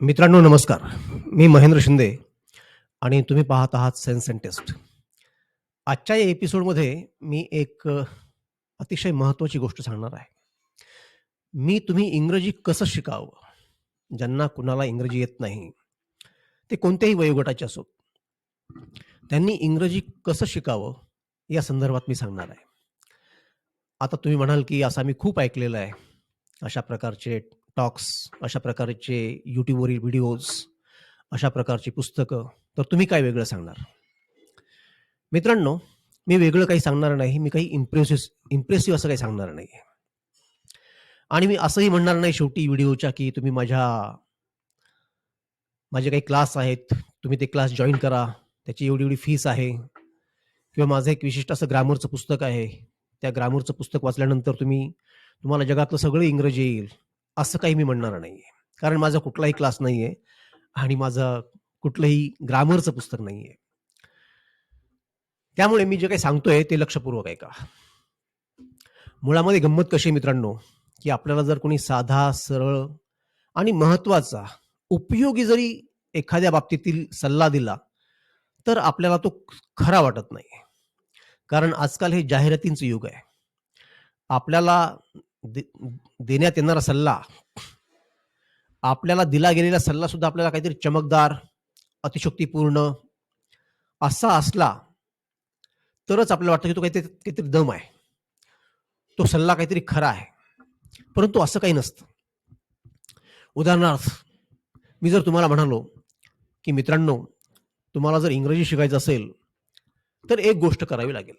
मित्रांनो नमस्कार. मी महेंद्र शिंदे आणि तुम्ही पाहत आहात सेन्स अँड टेस्ट आजच्या या एपिसोडमध्ये मी एक अतिशय महत्त्वाची गोष्ट सांगणार आहे. मी तुम्ही इंग्रजी कसं शिकावं? ज्यांना कुणाला इंग्रजी येत नाही ते कोणत्याही वयोगटाचे असोत त्यांनी इंग्रजी कसं शिकावं या संदर्भात मी सांगणार आहे. आता तुम्ही म्हणाल की असं मी खूप ऐकलेलं आहे अशा प्रकारचे टॉक्स अशा प्रकारचे यूट्यूबवरील व्हिडिओज अशा प्रकारची पुस्तकं. तर तुम्ही काय वेगळं सांगणार? मित्रांनो मी वेगळं काही सांगणार नाही. मी काही इम्प्रेसिव्ह इम्प्रेसिव्ह असं काही सांगणार नाही. आणि मी असंही म्हणणार नाही शेवटी व्हिडिओच्या की तुम्ही माझ्या माझे काही क्लास आहेत. तुम्ही ते क्लास जॉईन करा. त्याची एवढी एवढी फीस आहे. किंवा माझं एक विशिष्ट असं ग्रामरचं पुस्तक आहे. त्या ग्रामरचं पुस्तक वाचल्यानंतर तुम्ही तुम्हाला जगातलं सगळं इंग्रजी येईल. असं काही मी म्हणणार नाही आहे कारण माझा कुठलाही क्लास नाही आहे आणि माझं कुठलंही ग्रामरचं पुस्तक नाही आहे त्यामुळे मी जे काही सांगतोय ते लक्षपूर्वक ऐका. मुळामध्ये गंमत कशी मित्रांनो की आपल्याला जर कोणी साधा सरळ आणि महत्त्वाचा उपयोगी जरी एखाद्या बाबतीतील सल्ला दिला तर आपल्याला तो खरा वाटत नाही. कारण आजकाल हे जाहिरातींचं युग आहे. आपल्याला दे- देण्यात येणारा सल्ला. आपल्याला दिला गेलेला सल्ला सुद्धा आपल्याला काहीतरी चमकदार अतिशक्तीपूर्ण असा असला तरच आपल्याला वाटतं की तो काहीतरी काहीतरी दम आहे. तो सल्ला काहीतरी खरा आहे. परंतु असं काही नसतं. उदाहरणार्थ मी जर तुम्हाला म्हणालो की मित्रांनो तुम्हाला जर इंग्रजी शिकायचं असेल तर एक गोष्ट करावी लागेल.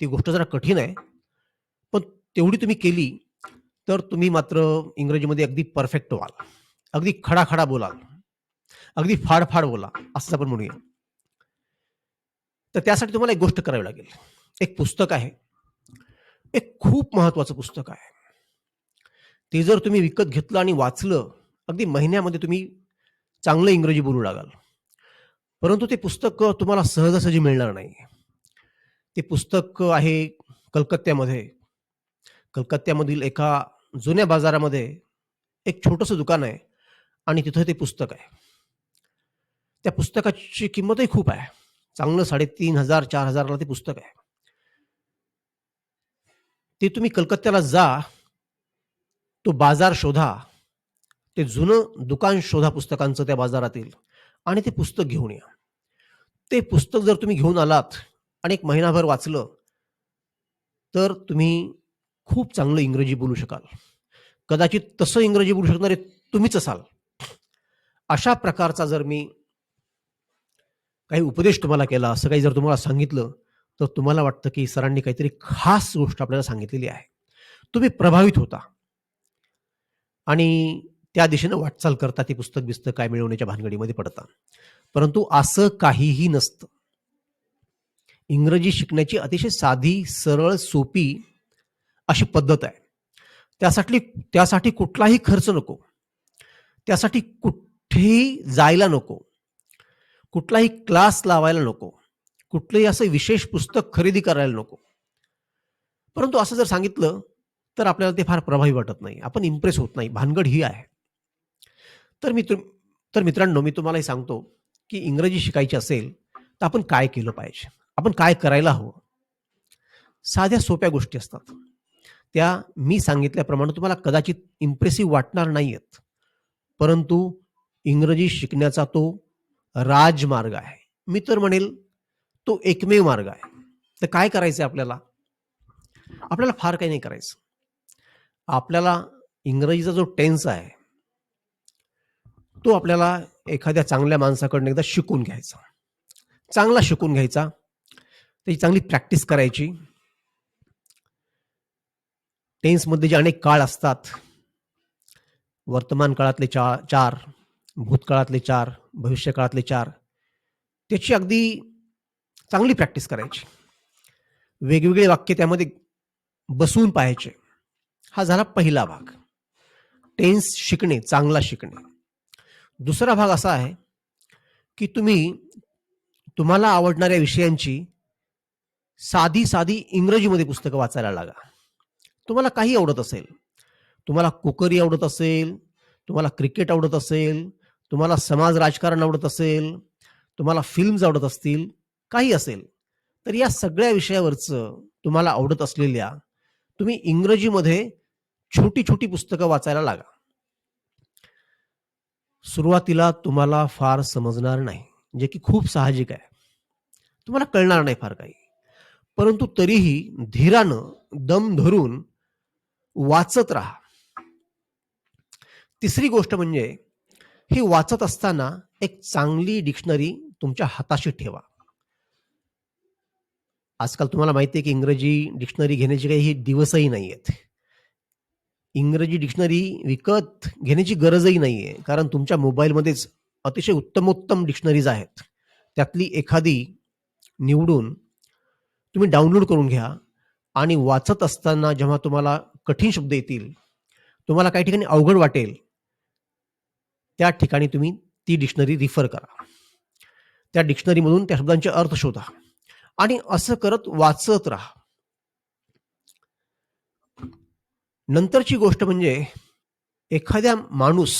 ती गोष्ट जरा कठीण आहे. तेवढी तुम्ही केली तर तुम्ही मात्र इंग्रजीमध्ये अगदी परफेक्ट व्हाल अगदी खडाखडा बोलाल. अगदी फाडफाड बोला असं आपण म्हणूया. तर त्यासाठी तुम्हाला एक गोष्ट करावी लागेल. एक पुस्तक आहे. एक खूप महत्वाचं पुस्तक आहे. ते जर तुम्ही विकत घेतलं आणि वाचलं अगदी महिन्यामध्ये तुम्ही चांगलं इंग्रजी बोलू लागाल. परंतु ते पुस्तक तुम्हाला सहजासहजी मिळणार नाही. ते पुस्तक आहे कलकत्त्यामध्ये. कलकत्त्यामधील एका जुन्या बाजारामध्ये एक छोटंसं दुकान आहे आणि तिथं ते पुस्तक आहे. त्या पुस्तकाची किंमतही खूप आहे. चांगलं साडेतीन हजार चार हजारला ते पुस्तक आहे. ते तुम्ही कलकत्त्याला जा तो बाजार शोधा ते जुनं दुकान शोधा पुस्तकांचं त्या बाजारातील आणि ते पुस्तक घेऊन या. ते पुस्तक जर तुम्ही घेऊन आलात आणि एक महिनाभर वाचलं तर तुम्ही खूप चांगलं इंग्रजी बोलू शकाल. कदाचित तसं इंग्रजी बोलू शकणारे तुम्हीच असाल. अशा प्रकारचा जर मी काही उपदेश तुम्हाला केला असं काही जर तुम्हाला सांगितलं तर तुम्हाला वाटतं की सरांनी काहीतरी खास गोष्ट आपल्याला सांगितलेली आहे. तुम्ही प्रभावित होता. आणि त्या दिशेनं वाटचाल करता ती पुस्तक बिस्तक काय मिळवण्याच्या भानगडीमध्ये पडता. परंतु असं काहीही नसतं. इंग्रजी शिकण्याची अतिशय साधी सरळ सोपी अशी पद्धत आहे. त्यासाठी त्यासाठी कुठलाही खर्च नको. त्यासाठी कुठेही जायला नको. कुठलाही क्लास लावायला नको. कुठलंही असं विशेष पुस्तक खरेदी करायला नको. परंतु असं जर सांगितलं तर आपल्याला ते फार प्रभावी वाटत नाही. आपण इम्प्रेस होत नाही. भानगड ही आहे. तर मी तर मित्रांनो मी तुम्हालाही सांगतो की इंग्रजी शिकायची असेल तर आपण काय केलं पाहिजे? आपण काय करायला हवं? साध्या सोप्या गोष्टी असतात. त्या मी सांगितल्याप्रमाणे तुम्हाला कदाचित इम्प्रेसिव्ह वाटणार नाही आहेत परंतु इंग्रजी शिकण्याचा तो राजमार्ग आहे. मी तर म्हणेल तो एकमेव मार्ग आहे. तर काय करायचं आहे आपल्याला? आपल्याला फार काही नाही करायचं. आपल्याला इंग्रजीचा जो टेन्स आहे तो आपल्याला एखाद्या चांगल्या माणसाकडनं एकदा शिकून घ्यायचा. चांगला शिकून घ्यायचा. त्याची चांगली प्रॅक्टिस करायची. टेन्समध्ये जे अनेक काळ असतात वर्तमान काळातले चा चार भूतकाळातले चार भविष्य काळातले चार त्याची अगदी चांगली प्रॅक्टिस करायची. वेगवेगळे वाक्य त्यामध्ये बसवून पाहायचे. हा झाला पहिला भाग. टेन्स शिकणे चांगला शिकणे. दुसरा भाग असा आहे की तुम्ही तुम्हाला आवडणाऱ्या विषयांची साधी साधी इंग्रजीमध्ये पुस्तकं वाचायला लागा. तुम्हाला काही आवडत असेल. तुम्हाला कुकरी आवडत असेल तुम्हाला क्रिकेट आवडत असेल तुम्हाला समाज राजकारण आवडत असेल तुम्हाला फिल्म्स आवडत असतील काही असेल तर या सगळ्या विषयावरचं तुम्हाला आवडत असलेल्या तुम्ही इंग्रजीमध्ये छोटी छोटी पुस्तकं वाचायला लागा. सुरुवातीला तुम्हाला फार समजणार नाही जे की खूप साहजिक आहे. तुम्हाला कळणार नाही फार काही. परंतु तरीही धीरानं दम धरून वाचत राहा. तिसरी गोष्ट म्हणजे ही वाचत असताना एक चांगली डिक्शनरी तुमच्या हाताशी ठेवा. आजकाल तुम्हाला माहिती आहे की इंग्रजी डिक्शनरी घेण्याचे काही दिवसही नाही आहेत इंग्रजी डिक्शनरी विकत घेण्याची गरजही नाही आहे कारण तुमच्या मोबाईलमध्येच अतिशय उत्तमोत्तम डिक्शनरीज आहेत. त्यातली एखादी निवडून तुम्ही डाउनलोड करून घ्या आणि वाचत असताना जेव्हा तुम्हाला कठीण शब्द येतील तुम्हाला काही ठिकाणी अवघड वाटेल त्या ठिकाणी तुम्ही ती डिक्शनरी रिफर करा. त्या डिक्शनरीमधून त्या शब्दांचे अर्थ शोधा आणि असं करत वाचत राहा. नंतरची गोष्ट म्हणजे एखाद्या माणूस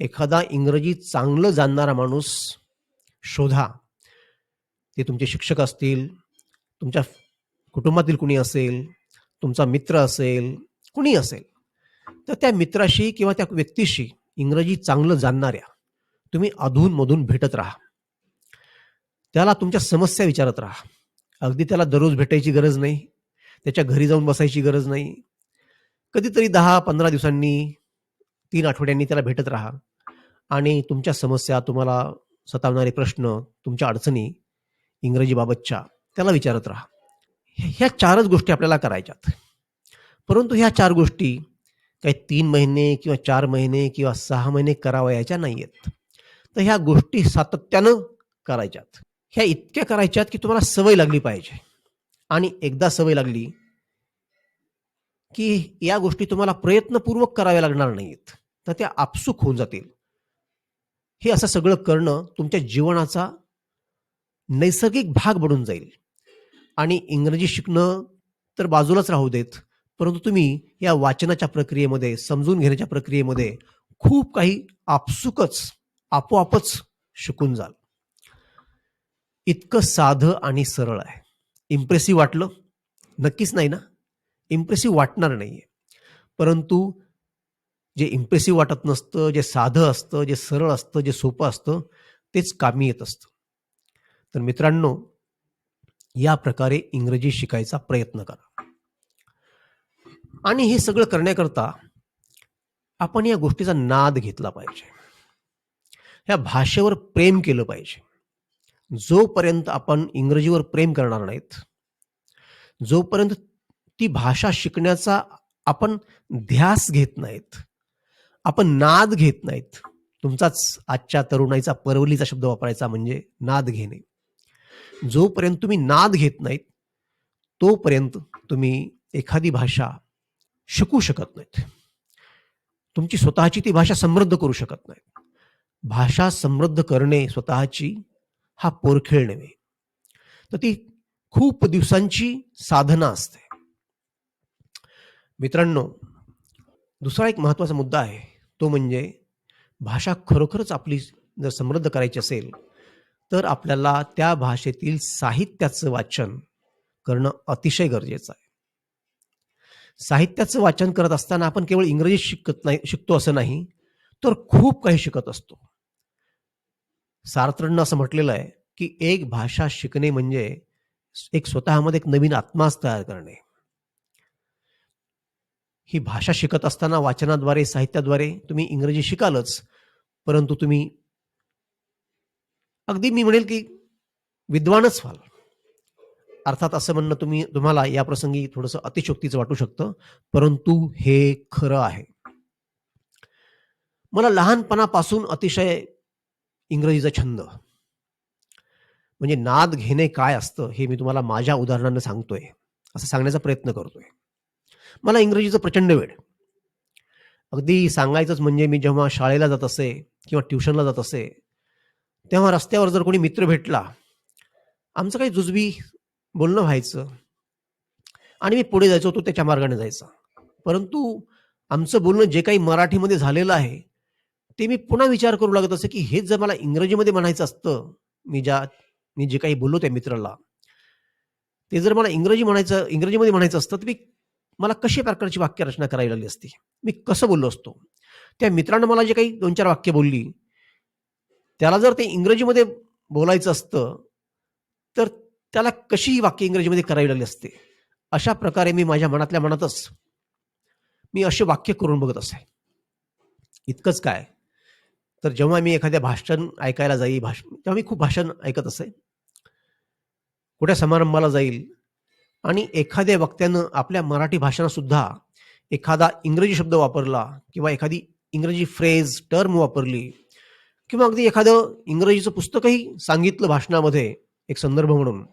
एखादा इंग्रजी चांगलं जाणणारा माणूस शोधा. ते तुमचे शिक्षक असतील तुमच्या कुटुंबातील कुणी असेल तुमचा मित्र असेल कुणी असेल तर त्या मित्राशी किंवा त्या व्यक्तीशी इंग्रजी चांगलं जाणणाऱ्या तुम्ही अधूनमधून भेटत राहा. त्याला तुमच्या समस्या विचारत राहा. अगदी त्याला दररोज भेटायची गरज नाही त्याच्या घरी जाऊन बसायची गरज नाही. कधीतरी दहा पंधरा दिवसांनी तीन आठवड्यांनी त्याला भेटत राहा आणि तुमच्या समस्या तुम्हाला सतावणारे प्रश्न तुमच्या अडचणी इंग्रजीबाबतच्या त्याला विचारत राहा. ह्या- चारच गोष्टी आपल्याला करायच्यात. परंतु ह्या चार गोष्टी काही तीन महिने किंवा चार महिने किंवा सहा महिने करावयाच्या नाही आहेत तर ह्या गोष्टी सातत्यानं करायच्यात. ह्या इतक्या करायच्यात की तुम्हाला सवय लागली पाहिजे. आणि एकदा सवय लागली की या गोष्टी तुम्हाला प्रयत्नपूर्वक कराव्या लागणार नाहीत. तर त्या आपसूक होऊन जातील. हे असं सगळं करणं तुमच्या जीवनाचा नैसर्गिक भाग बनून जाईल. आणि इंग्रजी शिकणं तर बाजूलाच राहू देत. परंतु तुम्ही या वाचनाच्या प्रक्रियेमध्ये समजून घेण्याच्या प्रक्रियेमध्ये खूप काही आपसुकच आपोआपच शिकून जाल. इतकं साधं आणि सरळ आहे. इम्प्रेसिव्ह वाटलं? नक्कीच नाही ना? इम्प्रेसिव्ह वाटणार नाही आहे परंतु जे इम्प्रेसिव्ह वाटत नसतं जे साधं असतं जे सरळ असतं जे सोपं असतं तेच कामी येत असतं. तर मित्रांनो या प्रकारे इंग्रजी शिकायचा प्रयत्न करा. आणि हे सगळं करण्याकरता आपण या गोष्टीचा नाद घेतला पाहिजे. या भाषेवर प्रेम केलं पाहिजे. जोपर्यंत आपण इंग्रजीवर प्रेम करणार नाहीत जोपर्यंत ती भाषा शिकण्याचा आपण ध्यास घेत नाहीत आपण नाद घेत नाहीत तुमचाच आजच्या तरुणाईचा परवलीचा शब्द वापरायचा म्हणजे नाद घेणे. जोपर्यंत तुम्ही नाद घेत नाहीत तोपर्यंत तुम्ही एखादी भाषा शिकू शकत नाहीत. तुमची स्वतःची ती भाषा समृद्ध करू शकत नाहीत. भाषा समृद्ध करणे स्वतःची हा पोरखेळ नव्हे. तर ती खूप दिवसांची साधना असते. मित्रांनो दुसरा एक महत्त्वाचा मुद्दा आहे तो म्हणजे भाषा खरोखरच आपली जर समृद्ध करायची असेल तर आपल्याला त्या भाषेतील साहित्याचं वाचन करणं अतिशय गरजेचं आहे. साहित्याचं वाचन करत असताना आपण केवळ इंग्रजी शिकत नाही शिकतो असं नाही तर खूप काही शिकत असतो. सार्थरनं असं म्हटलेलं आहे की एक भाषा शिकणे म्हणजे एक स्वतःमध्ये एक नवीन आत्माच तयार करणे. ही भाषा शिकत असताना वाचनाद्वारे साहित्याद्वारे तुम्ही इंग्रजी शिकालच परंतु तुम्ही अगदी मी म्हणेल की विद्वानच व्हाल. अर्थात असं म्हणणं तुम्ही तुम्हाला या प्रसंगी थोडंसं अतिशोक्तीचं वाटू शकतं. परंतु हे खरं आहे. मला लहानपणापासून अतिशय इंग्रजीचा छंद. म्हणजे नाद घेणे काय असतं हे मी तुम्हाला माझ्या उदाहरणानं सांगतोय. असं सांगण्याचा प्रयत्न करतोय. मला इंग्रजीचं प्रचंड वेळ अगदी सांगायचंच म्हणजे मी जेव्हा शाळेला जात असे किंवा ट्युशनला जात असे तेव्हा रस्त्यावर जर कोणी मित्र भेटला आमचं काही जुजबी बोलणं व्हायचं आणि मी पुढे जायचो तो त्याच्या मार्गाने जायचा परंतु आमचं बोलणं जे काही मराठीमध्ये झालेलं आहे ते मी पुन्हा विचार करू लागत असे, की हेच जर मला इंग्रजीमध्ये म्हणायचं असतं, मी ज्या मी जे काही बोललो त्या मित्राला, ते जर मला इंग्रजी म्हणायचं इंग्रजीमध्ये म्हणायचं असतं, तर मी मला कशा प्रकारची वाक्यरचना करायला लागली असती? मी कसं बोललो असतो? त्या मित्रानं मला जे काही 2-4 वाक्य बोलली, त्याला जर ते इंग्रजीमध्ये बोलायचं असतं, तर त्याला कशी ही वाक्य इंग्रजीमध्ये करावी लागली असते अशा प्रकारे मी माझ्या मनातल्या मनातच मी असे वाक्य करून बघत असे. इतकंच काय, तर जेव्हा मी एखाद्या भाषण ऐकायला जाई, भाष तेव्हा मी खूप भाषण ऐकत असे. कुठ्या समारंभाला जाईल आणि एखाद्या वक्त्यानं आपल्या मराठी भाषणातसुद्धा एखादा इंग्रजी शब्द वापरला किंवा एखादी इंग्रजी फ्रेज, टर्म वापरली किंवा अगदी एखादं इंग्रजीचं पुस्तकही सांगितलं भाषणामध्ये एक संदर्भ म्हणून.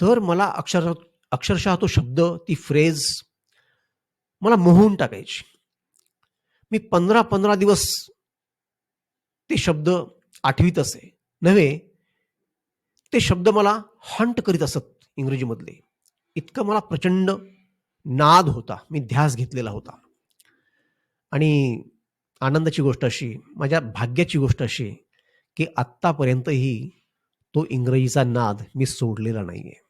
तर मला अक्षर अक्षरशः तो शब्द, ती फ्रेज मला मोहून टाकायची. मी 15-15 दिवस ते शब्द आठवीत असे. नव्हे, ते शब्द मला हंट करीत असत इंग्रजीमधले. इतकं मला प्रचंड नाद होता. मी ध्यास घेतलेला होता. आणि आनंदाची गोष्ट अशी, माझ्या भाग्याची गोष्ट अशी, की आत्तापर्यंतही तो इंग्रजीचा नाद मी सोडलेला नाही आहे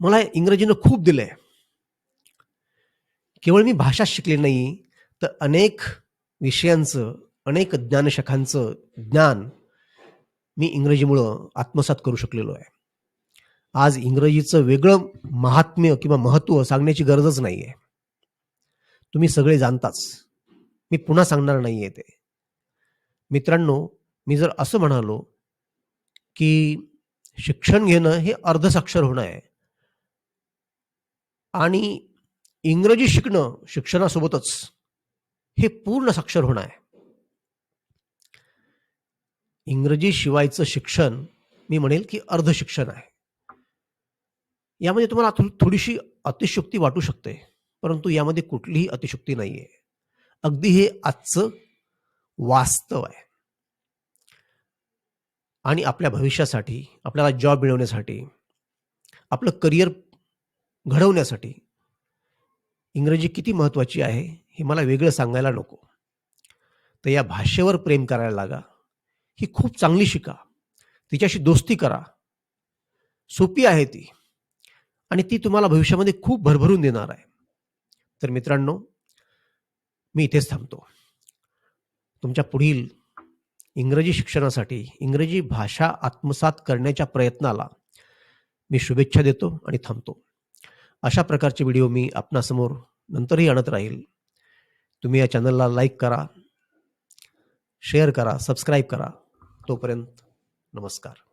मला इंग्रजीनं खूप दिलंय. केवळ मी भाषा शिकले नाही, तर अनेक विषयांचं, अनेक ज्ञानशाखांचं ज्ञान मी इंग्रजीमुळं आत्मसात करू शकलेलो आहे. आज इंग्रजीचं वेगळं महात्म्य किंवा महत्त्व सांगण्याची गरजच नाही आहे तुम्ही सगळे जाणताच. मी पुन्हा सांगणार नाहीये ते. मित्रांनो, मी जर असं म्हणालो, की शिक्षण घेणं हे अर्धसाक्षर होणं आहे. आणि इंग्रजी शिकणं शिक्षणासोबतच हे पूर्ण साक्षर होणं आहे. इंग्रजी शिवायचं शिक्षण मी म्हणेल, की अर्ध शिक्षण आहे. यामध्ये तुम्हाला थोडीशी अतिशयोक्ती वाटू शकते. परंतु यामध्ये कुठलीही अतिशोक्ती नाही आहे अगदी हे आजचं वास्तव आहे. आणि आपल्या भविष्यासाठी, आपल्याला जॉब मिळवण्यासाठी, आपलं करिअर घडवण्यासाठी इंग्रजी किती महत्त्वाची आहे, हे मला वेगळं सांगायला नको. तर या भाषेवर प्रेम करायला लागा. ही खूप चांगली शिका. तिच्याशी दोस्ती करा. सोपी आहे ती. आणि ती तुम्हाला भविष्यामध्ये खूप भरभरून देणार आहे. तर मित्रांनो, मी इथेच थांबतो. तुमच्या पुढील इंग्रजी शिक्षणासाठी, इंग्रजी भाषा आत्मसात करण्याच्या प्रयत्नाला मी शुभेच्छा देतो आणि थांबतो. अशा प्रकारचे व्हिडिओ मी आपणासमोर नंतरही आणत राहील. तुम्ही या चॅनलला लाईक करा, शेअर करा, सबस्क्राईब करा. तोपर्यंत नमस्कार.